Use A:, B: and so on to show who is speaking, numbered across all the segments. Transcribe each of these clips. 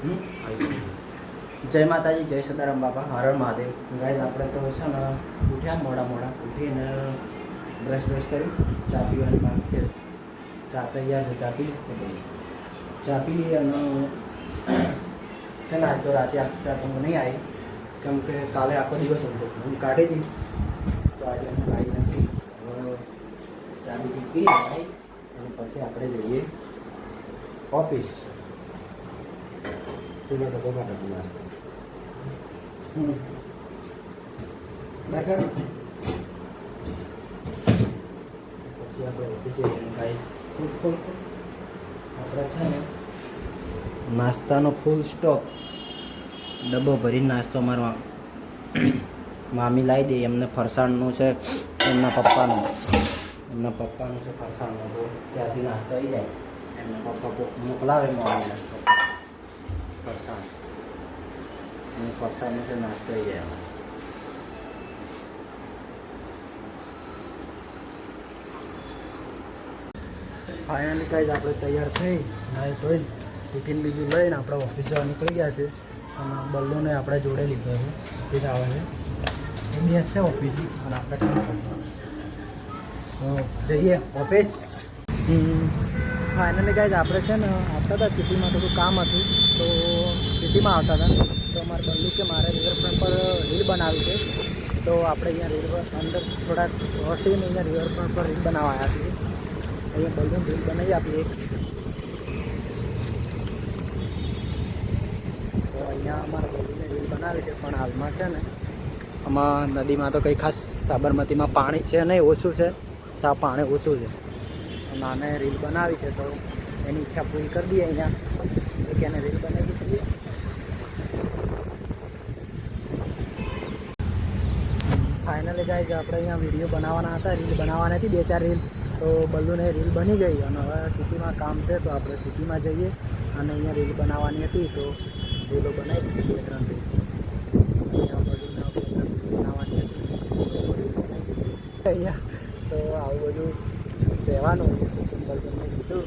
A: જય માતાજી, જય સદારામ બાપા. હરણ મહાદેવ. ગાઈઝ આપણે તો છે ને ઉઠ્યા મોડા મોડા. ઉઠીને બ્રશ બ્રશ કર્યું. ચા પીવાની બાકી છે. ચા તૈયાર છે, ચા પી. ચા પી લઈએ અને છે ને આજ તો રાતે આખી રાત હું નહીં આવી. કેમ કે કાલે આખો દિવસ હતો હું કાઢી હતી. તો આજે હું આવી નથી. ચા બીજી પી આવી અને પછી આપણે જઈએ ઓફિસ ડબ્બો કાઢો નાસ્તો હમ. પછી આપણે ઓફિસ જઈએ ફૂલ ફૂલ આપણે છે ને. નાસ્તાનો ફૂલ સ્ટોક. ડબ્બો ભરીને નાસ્તો મારવા મામી લાવી દે એમને ફરસાણનું છે એમના પપ્પાનું. એમના પપ્પાનું છે ફરસાણનું. તો ત્યાંથી નાસ્તો આવી જાય. એમના પપ્પા મોકલાવે મામીને. અને ફરસાણનું છે નાસ્તો આવી જાય ફાઇનલી કાંઈ આપણે તૈયાર થઈ. નાય ધોઈ ટિફિન બીજું લઈને આપણે ઓફિસ જવા નીકળી ગયા છે અને બલ્લુને આપણે જોડે લીધો છે. ઓફિસ આવે છે. એ બેસ છે ઓફિસ અને આપણે કામ કરશું. તો જઈએ ઓફિસ ફાઇનલી ગાઈઝ આપણે છે ને આપણા હતા સિટીમાં થોડું કામ હતું. તો સિટીમાં આવતા હતા. તો અમારે બનલું કે મારે રિવરફ્રન્ટ પર રીલ બનાવી છે. તો આપણે અહીંયા રિવર અંદર થોડાક હટીને અહીંયા રિવરફ્રન્ટ પર રીલ બનાવવા આવ્યા છીએ. અહીંયા બલૂન રીલ બનાવી આપીએ. તો અહીંયા અમારા બલૂને રીલ બનાવી છે, પણ હાલમાં છે ને, આમાં નદીમાં તો કંઈ ખાસ સાબરમતીમાં પાણી છે નહીં, ઓછું છે. સા પાણી ઓછું છે. નાને રીલ બનાવી છે, તો એની ઈચ્છા પૂરી કરી દઈએ અહીંયા. એક એને રીલ બનાવી દઈએ. ફાઇનલી ગાઈઝ આપણે અહીંયા વીડિયો બનાવવાના હતા રીલ બનાવવાના હતી, બે ચાર રીલ તો બલ્લુને રીલ બની ગઈ અને હવે સિટીમાં કામ છે, તો આપણે સિટીમાં જઈએ અને અહીંયા રીલ બનાવવાની હતી, તો રીલો બનાવી દીધી બે ત્રણ અહીંયા તો આવું બધું રહેવાનું હોય સિટીમ બલ્બુને કીધું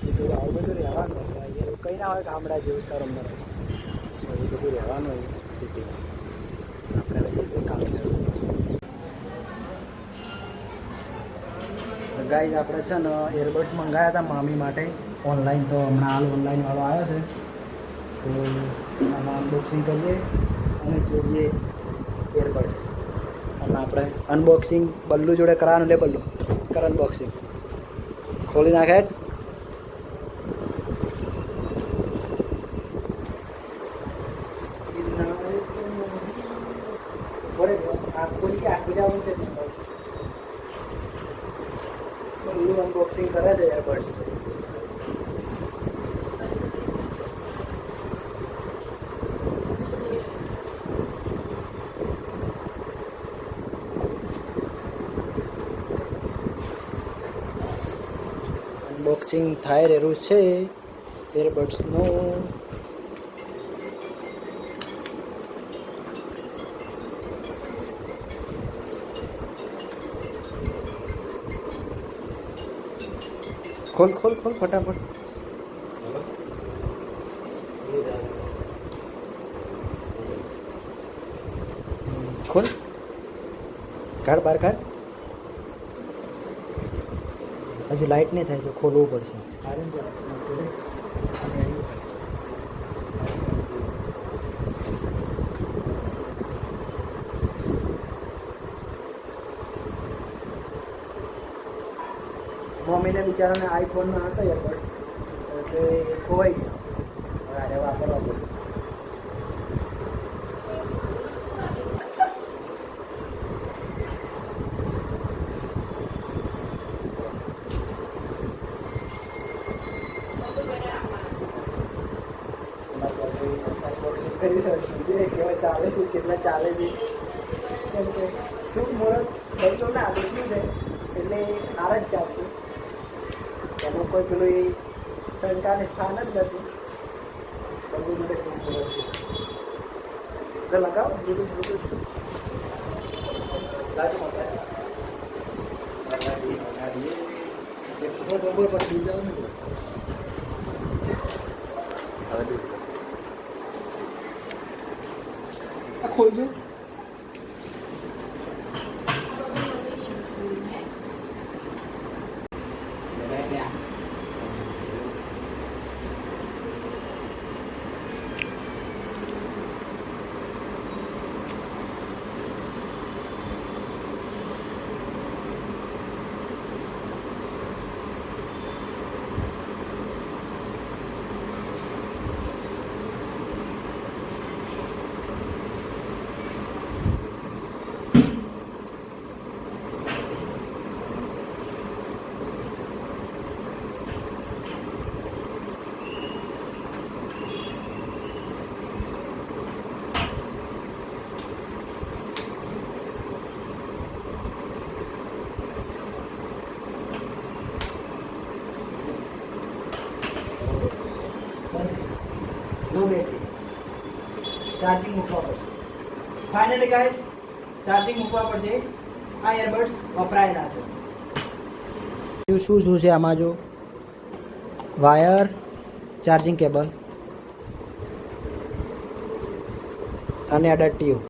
A: કીધું આવું બધું રહેવાનું હોય અહીંયા એવું કંઈ ના હોય, ગામડા જેવું શરમ ન એવું બધું રહેવાનું હોય સિટીમાં. આપણે હવે જે કામ છે ગાઈઝ આપણે છે ને એરબડ્સ મંગાવ્યા હતા મામી માટે. ઓનલાઈન તો હમણાં હાલ ઓનલાઈન વાળો આવ્યો છે. તો આમાં અનબોક્સિંગ કરીએ અને જોઈએ એરબડ્સ અને આપણે અનબોક્સિંગ બલ્લુ જોડે કરાવવાનું લે બલ્લુ. કર અનબોક્સિંગ ખોલી નાખે આપકો આપી જવાનું છે? એરબડ્સ અનબોક્સિંગ થાય રહેલું છે. એરબડ્સનું ખોલ ખોલ ખોલ, ફટાફટ. ખોલ. કાઢ, બહાર કાઢ. હજી લાઇટ નહીં થાય તો ખોલવું પડશે. મમ્મીને બિચારાને આઈફોનમાં હતા એરબડ્સ એટલે ખોવાઈ ગયા. અરે આરે વાપરવા પડશે ચાલે છે કેટલા ચાલે છે કેમ કે શું મુહૂર્ત બનતો ના દેખ્યું છે એટલે હાર જ ચાલશે એમાં કોઈ પેલું એ શંકાને સ્થાન જ નથી. બધું મને શું છે? લગાવો બીજું બીજું ખોલજો. Yep. લો બેટરી ચાર્જિંગ મૂકવા પડશે. ફાઇનલી ગાઈસ ચાર્જિંગ મૂકવા પડશે. આ એરબડ્સ વપરાયેલા છે. શું શું છે આમાં જો? વાયર ચાર્જિંગ કેબલ અને અડર ટ્યુબ